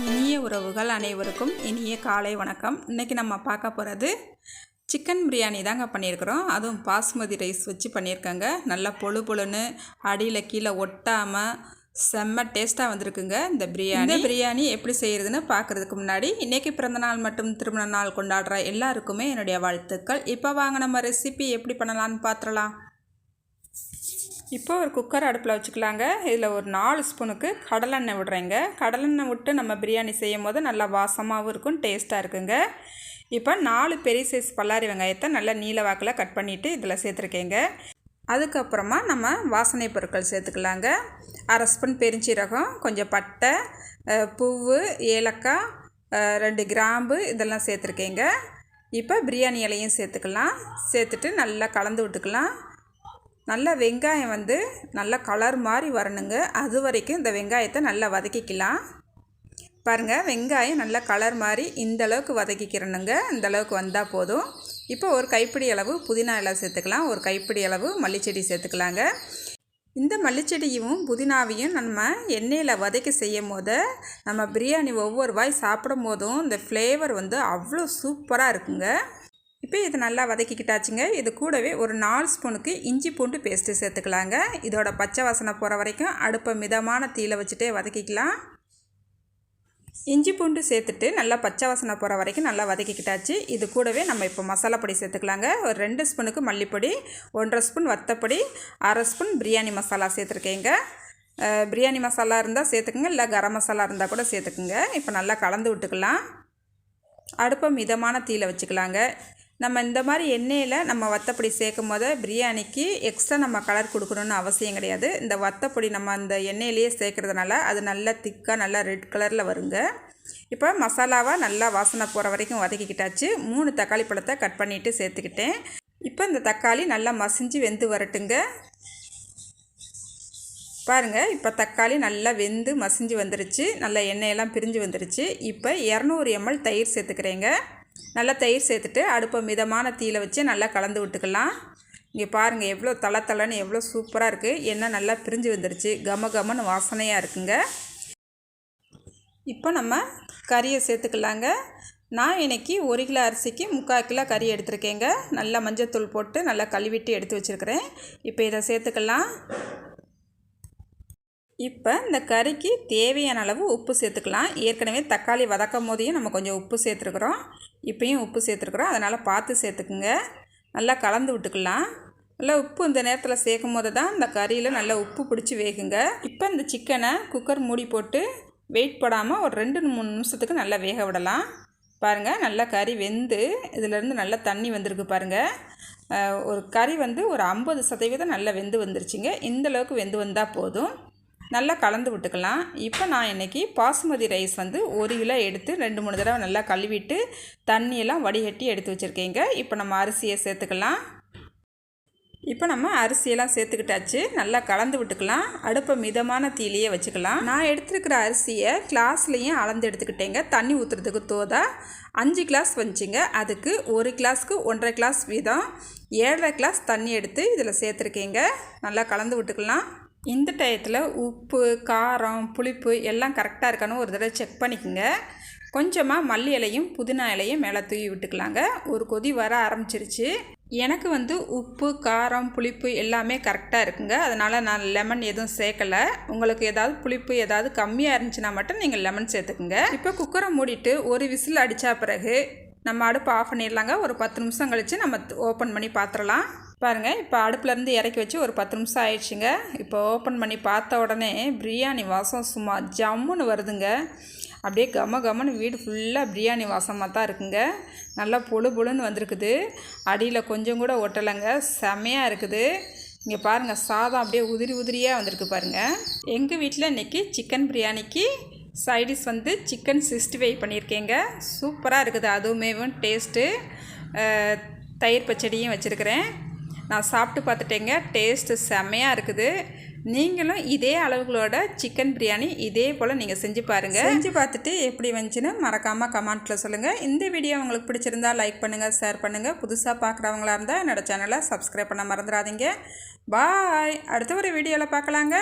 இனிய உறவுகள் அனைவருக்கும் இனிய காலை வணக்கம். இன்றைக்கி நம்ம பார்க்க போகிறது சிக்கன் பிரியாணி தாங்க பண்ணியிருக்கிறோம். அதுவும் பாஸ்மதி ரைஸ் வச்சு பண்ணியிருக்கேங்க. நல்லா பொழு பொழுன்னு அடியில் கீழே ஒட்டாமல் செம்ம டேஸ்ட்டாக வந்திருக்குங்க இந்த பிரியாணி இந்த பிரியாணி எப்படி செய்கிறதுன்னு பார்க்குறதுக்கு முன்னாடி இன்றைக்கி பிறந்தநாள் மற்றும் திருமண நாள் கொண்டாடுற எல்லாருக்குமே என்னுடைய வாழ்த்துக்கள். இப்போ வாங்க நம்ம ரெசிபி எப்படி பண்ணலான்னு பார்த்துடலாம். இப்போ ஒரு குக்கர் அடுப்பில் வச்சுக்கலாங்க. இதில் ஒரு நாலு ஸ்பூனுக்கு கடலெண்ணெய் விடுறேங்க. கடலெண்ணெய் விட்டு நம்ம பிரியாணி செய்யும் போது நல்லா வாசமாகவும் இருக்கும் டேஸ்ட்டாக இருக்குங்க. இப்போ நாலு பெரிய சைஸ் பல்லாரி வெங்காயத்தை நல்லா நீல வாக்கில் கட் பண்ணிவிட்டு இதில் சேர்த்துருக்கேங்க. அதுக்கப்புறமா நம்ம வாசனை பொருட்கள் சேர்த்துக்கலாங்க. அரை ஸ்பூன் பெருஞ்சீரகம் கொஞ்சம் பட்டை பூவு ஏலக்காய் ரெண்டு கிராம்பு இதெல்லாம் சேர்த்துருக்கேங்க. இப்போ பிரியாணி இலையும் சேர்த்துக்கலாம். சேர்த்துட்டு நல்லா கலந்து விட்டுக்கலாம். நல்லா வெங்காயம் வந்து நல்லா கலர் மாதிரி வரணுங்க. அது வரைக்கும் இந்த வெங்காயத்தை நல்லா வதக்கிக்கலாம். பாருங்கள் வெங்காயம் நல்லா கலர் மாதிரி இந்த அளவுக்கு வதக்கிக்கிறணுங்க. இந்த அளவுக்கு வந்தால் போதும். இப்போ ஒரு கைப்பிடி அளவு புதினா இலை சேர்த்துக்கலாம். ஒரு கைப்பிடி அளவு மல்லிச்செடி சேர்த்துக்கலாங்க. இந்த மல்லிச்செடியும் புதினாவையும் நம்ம எண்ணெயில் வதக்கி செய்யும் போது நம்ம பிரியாணி ஒவ்வொரு வாய் சாப்பிடும் போதும் இந்த ஃப்ளேவர் வந்து அவ்வளோ சூப்பராக இருக்குங்க. இப்போ இது நல்லா வதக்கிக்கிட்டாச்சுங்க. இது கூடவே ஒரு நாலு ஸ்பூனுக்கு இஞ்சி பூண்டு பேஸ்ட்டு சேர்த்துக்கலாங்க. இதோட பச்சை வாசனை போகிற வரைக்கும் அடுப்பை மிதமான தீயில் வச்சுட்டே வதக்கிக்கலாம். இஞ்சி பூண்டு சேர்த்துட்டு நல்லா பச்சை வாசனை போகிற வரைக்கும் நல்லா வதக்கிக்கிட்டாச்சு. இது கூடவே நம்ம இப்போ மசாலா பொடி சேர்த்துக்கலாங்க. ஒரு ரெண்டு ஸ்பூனுக்கு மல்லிப்பொடி ஒன்றரை ஸ்பூன் வத்தப்பொடி அரை ஸ்பூன் பிரியாணி மசாலா சேர்த்துருக்கேங்க. பிரியாணி மசாலா இருந்தால் சேர்த்துக்குங்க. இல்லை கரம் மசாலா இருந்தால் கூட சேர்த்துக்குங்க. இப்போ நல்லா கலந்து விட்டுக்கலாம். அடுப்பை மிதமான தீயில் வச்சுக்கலாங்க. நம்ம இந்த மாதிரி எண்ணெயில் நம்ம வத்தப்பொடி சேர்க்கும் போது பிரியாணிக்கு எக்ஸ்ட்ரா நம்ம கலர் கொடுக்கணுன்னு அவசியம் கிடையாது. இந்த வத்தப்பொடி நம்ம அந்த எண்ணெயிலேயே சேர்க்குறதுனால அது நல்லா திக்காக நல்லா ரெட் கலரில் வருங்க. இப்போ மசாலாவாக நல்லா வாசனை போகிற வரைக்கும் வதக்கிக்கிட்டாச்சு. மூணு தக்காளி பழத்தை கட் பண்ணிவிட்டு சேர்த்துக்கிட்டேன். இப்போ இந்த தக்காளி நல்லா மசிஞ்சு வெந்து வரட்டுங்க. பாருங்கள் இப்போ தக்காளி நல்லா வெந்து மசிஞ்சு வந்துருச்சு. நல்லா எண்ணெயெல்லாம் பிரிஞ்சு வந்துருச்சு. இப்போ இரநூறு எம்எல் தயிர் சேர்த்துக்கிறேங்க. நல்லா தயிர் சேர்த்துட்டு அடுப்பை மிதமான தீயில் வச்சு நல்லா கலந்து விட்டுக்கலாம். இங்கே பாருங்கள் எவ்வளோ தலை தலைன்னு எவ்வளோ சூப்பராக இருக்குது எண்ணெய் நல்லா பிரிஞ்சு வந்துருச்சு. கம கமன்னு வாசனையாக இருக்குங்க. இப்போ நம்ம கறியை சேர்த்துக்கலாங்க. நான் இன்றைக்கி ஒரு கிலோ அரிசிக்கு முக்கால் கிலோ கறி எடுத்துருக்கேங்க. நல்லா மஞ்சத்தூள் போட்டு நல்லா கழுவிட்டு எடுத்து வச்சுருக்கிறேன். இப்போ இதை சேர்த்துக்கலாம். இப்போ இந்த கறிக்கு தேவையான அளவு உப்பு சேர்த்துக்கலாம். ஏற்கனவே தக்காளி வதக்கும் போதையும் நம்ம கொஞ்சம் உப்பு சேர்த்துருக்குறோம். இப்போயும் உப்பு சேர்த்துருக்குறோம். அதனால் பார்த்து சேர்த்துக்குங்க. நல்லா கலந்து விட்டுக்கலாம். நல்லா உப்பு இந்த நேரத்தில் சேர்க்கும் போது தான் இந்த கறியில் நல்லா உப்பு பிடிச்சி வேகுங்க. இப்போ இந்த சிக்கனை குக்கர் மூடி போட்டு வெயிட் போடாமல் ஒரு ரெண்டு மூணு நிமிஷத்துக்கு நல்லா வேக விடலாம். பாருங்கள் நல்லா கறி வெந்து இதிலேருந்து நல்லா தண்ணி வந்திருக்கு பாருங்கள் ஒரு கறி வந்து ஒரு ஐம்பது சதவீதம் நல்லா வெந்து வந்துருச்சுங்க. இந்தளவுக்கு வெந்து வந்தால் போதும். நல்லா கலந்து விட்டுக்கலாம். இப்போ நான் இன்றைக்கி பாசுமதி ரைஸ் வந்து ஒரு கிலோ எடுத்து ரெண்டு மூணு தடவை நல்லா கழுவிட்டு தண்ணியெல்லாம் வடிகட்டி எடுத்து வச்சுருக்கேங்க. இப்போ நம்ம அரிசியை சேர்த்துக்கலாம். இப்போ நம்ம அரிசியெல்லாம் சேர்த்துக்கிட்டாச்சு. நல்லா கலந்து விட்டுக்கலாம். அடுப்பை மிதமான தீலையே வச்சுக்கலாம். நான் எடுத்துருக்கிற அரிசியை கிளாஸ்லேயும் அளந்து எடுத்துக்கிட்டேங்க. தண்ணி ஊற்றுறதுக்கு தோதா அஞ்சு கிளாஸ் வந்துச்சுங்க. அதுக்கு ஒரு கிளாஸ்க்கு ஒன்றரை கிளாஸ் வீதம். ஏழரை கிளாஸ் தண்ணி எடுத்து இதில் சேர்த்துருக்கேங்க. நல்லா கலந்து விட்டுக்கலாம். இந்த டயத்தில் உப்பு காரம் புளிப்பு எல்லாம் கரெக்டாக இருக்கான்னு ஒரு தடவை செக் பண்ணிக்கோங்க. கொஞ்சமாக மல்லி இலையும் புதினா இலையும் மேலே தூவி விட்டுக்கலாங்க. ஒரு கொதி வர ஆரம்பிச்சிருச்சு. எனக்கு வந்து உப்பு காரம் புளிப்பு எல்லாமே கரெக்டாக இருக்குங்க. அதனால் நான் லெமன் எதுவும் சேர்க்கலை. உங்களுக்கு ஏதாவது புளிப்பு ஏதாவது கம்மியாக இருந்துச்சுன்னா மட்டும் நீங்கள் லெமன் சேர்த்துக்குங்க. இப்போ குக்கரை மூடிட்டு ஒரு விசில் அடித்தா பிறகு நம்ம அடுப்பு ஆஃப் பண்ணிடலாங்க. ஒரு பத்து நிமிஷம் கழித்து நம்ம ஓப்பன் பண்ணி பார்த்துடலாம் பாருங்கள் இப்போ அடுப்புலேருந்து இறக்கி வச்சு ஒரு பத்து நிமிஷம் ஆயிடுச்சுங்க. இப்போ ஓப்பன் பண்ணி பார்த்த உடனே பிரியாணி வாசம் சும்மா ஜம்முன்னு வருதுங்க. அப்படியே கம கமன்னு வீடு ஃபுல்லாக பிரியாணி வாசமாக தான் இருக்குங்க. நல்லா பொழு பொழுன்னு வந்திருக்குது. அடியில் கொஞ்சம் கூட ஒட்டலைங்க. செமையாக இருக்குது. இங்கே பாருங்கள் சாதம் அப்படியே உதிரி உதிரியாக வந்திருக்கு பாருங்கள் எங்கள் வீட்டில் இன்றைக்கி சிக்கன் பிரியாணிக்கு சைடிஷ் வந்து சிக்கன் சிக்ஸ்டி ஃபைவ் பண்ணியிருக்கேங்க. சூப்பராக இருக்குது. அதுவுமே டேஸ்ட்டு தயிர் பச்சடியும் வச்சுருக்கிறேன். நான் சாப்பிட்டு பார்த்துட்டேங்க. டேஸ்ட்டு செம்மையாக இருக்குது. நீங்களும் இதே அளவுகளோட சிக்கன் பிரியாணி இதே போல் நீங்கள் செஞ்சு பாருங்கள் செஞ்சு பார்த்துட்டு எப்படி வந்துச்சுன்னு மறக்காமல் கமெண்ட்டில் சொல்லுங்கள் இந்த வீடியோ உங்களுக்கு பிடிச்சிருந்தா லைக் பண்ணுங்கள் ஷேர் பண்ணுங்கள் புதுசாக பார்க்குறவங்களா இருந்தால் என்னோடய சேனலை சப்ஸ்கிரைப் பண்ண மறந்துடாதீங்க. பாய் அடுத்த ஒரு வீடியோவில் பார்க்கலாங்க.